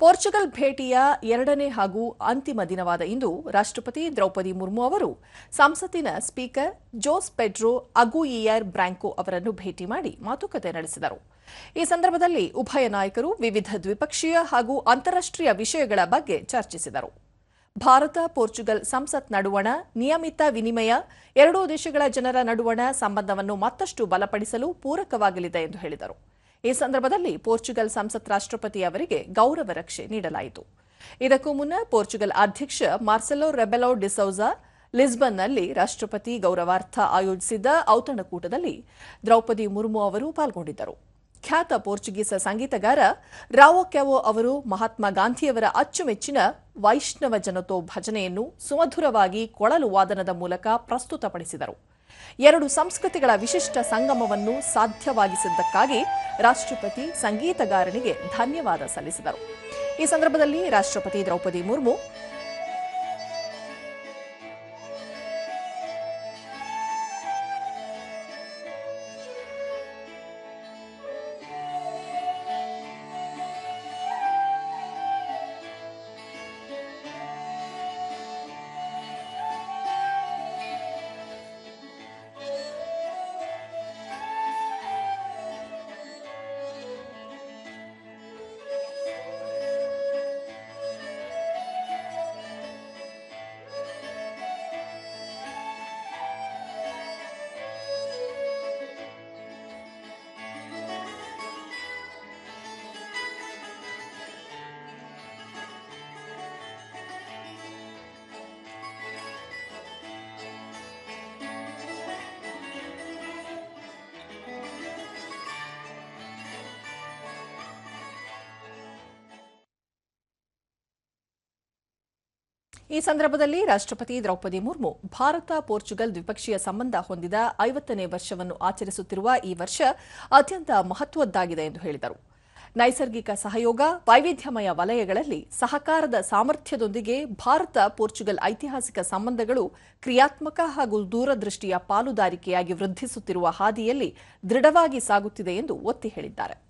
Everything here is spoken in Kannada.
ಪೋರ್ಚುಗಲ್ ಭೇಟಿಯ ಎರಡನೇ ಹಾಗೂ ಅಂತಿಮ ದಿನವಾದ ಇಂದು ರಾಷ್ಟ್ರಪತಿ ದ್ರೌಪದಿ ಮುರ್ಮು ಅವರು ಸಂಸತ್ತಿನ speaker Jose Pedro Aguiar Branco ಅವರನ್ನು ಭೇಟಿ ಮಾಡಿ ಮಾತುಕತೆ ನಡೆಸಿದರು. ಈ ಸಂದರ್ಭದಲ್ಲಿ ಉಭಯ ನಾಯಕರು ವಿವಿಧ ದ್ವಿಪಕ್ಷೀಯ ಹಾಗೂ ಅಂತಾರಾಷ್ಟೀಯ ವಿಷಯಗಳ ಬಗ್ಗೆ ಚರ್ಚಿಸಿದರು. ಭಾರತ, ಪೋರ್ಚುಗಲ್ ಸಂಸತ್ ನಡುವಣ ನಿಯಮಿತ ವಿನಿಮಯ, ಎರಡೂ ದೇಶಗಳ ಜನರ ನಡುವಣ ಸಂಬಂಧವನ್ನು ಮತ್ತಷ್ಟು ಬಲಪಡಿಸಲು ಪೂರಕವಾಗಲಿದೆ ಎಂದು ಹೇಳಿದರು. ಈ ಸಂದರ್ಭದಲ್ಲಿ ಪೋರ್ಚುಗಲ್ ಸಂಸತ್ ರಾಷ್ಟ್ರಪತಿ ಅವರಿಗೆ ಗೌರವ ರಕ್ಷೆ ನೀಡಲಾಯಿತು. ಇದಕ್ಕೂ ಮುನ್ನ ಪೋರ್ಚುಗಲ್ ಅಧ್ಯಕ್ಷ ಮಾರ್ಸೆಲೋ ರೆಬೆಲೋ ಡಿಸೌಜಾ ಲಿಸ್ಬನ್ನಲ್ಲಿ ರಾಷ್ಟ್ರಪತಿ ಗೌರವಾರ್ಥ ಆಯೋಜಿಸಿದ್ದ ಔತಣಕೂಟದಲ್ಲಿ ದ್ರೌಪದಿ ಮುರ್ಮು ಅವರು ಪಾಲ್ಗೊಂಡಿದ್ದರು. ಖ್ಯಾತ ಪೋರ್ಚುಗೀಸ್ ಸಂಗೀತಗಾರ ರಾವೋ ಕ್ಯಾವೋ ಅವರು ಮಹಾತ್ಮ ಗಾಂಧಿಯವರ ಅಚ್ಚುಮೆಚ್ಚಿನ ವೈಷ್ಣವ ಜನತೋ ಭಜನೆಯನ್ನು ಸುಮಧುರವಾಗಿ ಕೊಳಲು ವಾದನದ ಮೂಲಕ ಪ್ರಸ್ತುತಪಡಿಸಿದರು. ಎರಡು ಸಂಸ್ಕೃತಿಗಳ ವಿಶಿಷ್ಟ ಸಂಗಮವನ್ನು ಸಾಧ್ಯವಾಗಿಸಿದ್ದಕ್ಕಾಗಿ ರಾಷ್ಟ್ರಪತಿ ಸಂಗೀತಗಾರನಿಗೆ ಧನ್ಯವಾದ ಸಲ್ಲಿಸಿದರು. ಈ ಸಂದರ್ಭದಲ್ಲಿ ರಾಷ್ಟ್ರಪತಿ ದ್ರೌಪದಿ ಮುರ್ಮು ಈ ಸಂದರ್ಭದಲ್ಲಿ ರಾಷ್ಟ್ರಪತಿ ದ್ರೌಪದಿ ಮುರ್ಮು ಭಾರತ ಪೋರ್ಚುಗಲ್ ದ್ವಿಪಕ್ಷೀಯ ಸಂಬಂಧ ಹೊಂದಿದ ಐವತ್ತನೇ ವರ್ಷವನ್ನು ಆಚರಿಸುತ್ತಿರುವ ಈ ವರ್ಷ ಅತ್ಯಂತ ಮಹತ್ವದ್ದಾಗಿದೆ ಎಂದು ಹೇಳಿದರು. ನೈಸರ್ಗಿಕ ಸಹಯೋಗ, ವೈವಿಧ್ಯಮಯ ವಲಯಗಳಲ್ಲಿ ಸಹಕಾರದ ಸಾಮರ್ಥ್ಯದೊಂದಿಗೆ ಭಾರತ ಪೋರ್ಚುಗಲ್ ಐತಿಹಾಸಿಕ ಸಂಬಂಧಗಳು ಕ್ರಿಯಾತ್ಮಕ ಹಾಗೂ ದೂರದೃಷ್ಟಿಯ ಪಾಲುದಾರಿಕೆಯಾಗಿ ವೃದ್ಧಿಸುತ್ತಿರುವ ಹಾದಿಯಲ್ಲಿ ದೃಢವಾಗಿ ಸಾಗುತ್ತಿದೆ ಎಂದು ಒತ್ತಿ ಹೇಳಿದ್ದಾರೆ.